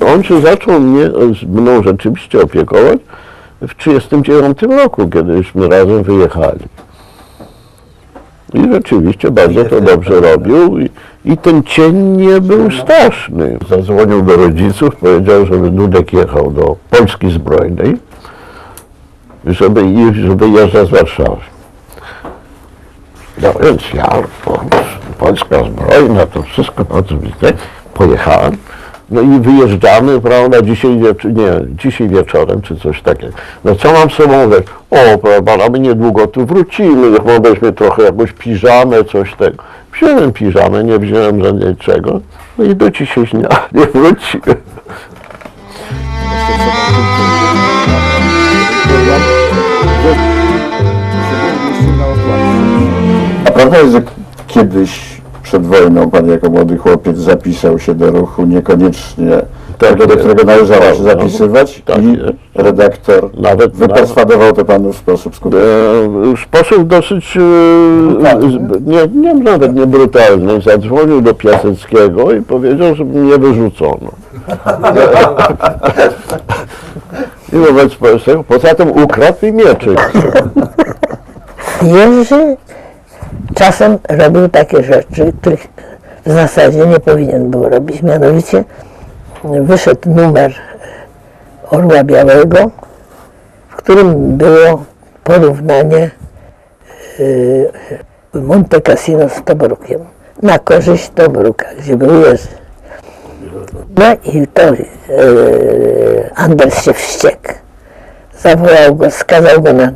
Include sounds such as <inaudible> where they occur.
On się zaczął mnie, mną rzeczywiście opiekować w 1939 roku, kiedyśmy razem wyjechali. I rzeczywiście bardzo to dobrze robił i, i ten cień nie był straszny. Zadzwonił do rodziców, powiedział, żeby Dudek jechał do Polski Zbrojnej, żeby, i- żeby jeżdżać z Warszawy. No więc ja, po- Polska Zbrojna, to wszystko oczywiste, pojechałem. No i wyjeżdżamy, prawda, dzisiaj, wiecz- nie, dzisiaj wieczorem, czy coś takiego. No co mam sobą wziąć? O, proszę pana, my niedługo tu wrócimy, niech pan weźmie trochę jakąś piżamę, coś tego. Wziąłem piżamę, nie wziąłem za niczego. No i do dzisiaj nie, nie wróciłem. A prawda jest, że kiedyś przed wojną pan jako młody chłopiec zapisał się do ruchu, niekoniecznie tego, do jest. którego należało się Tak, zapisywać tak i jest. redaktor Nawet- wyperswadował to panu w sposób skuteczny. E, w sposób dosyć, e, nie, nie, nawet nie brutalny, zadzwonił do Piaseckiego i powiedział, żeby mnie wyrzucono. <laughs> I wobec tego, poza tym ukradł mi mieczyk. Jerzy czasem robił takie rzeczy, których w zasadzie nie powinien był robić. Mianowicie wyszedł numer Orła Białego, w którym było porównanie y, Monte Cassino z Tobrukiem na korzyść Tobruka, gdzie był Jerzy. No i to y, Anders się wściekł. Zawołał go, skazał go na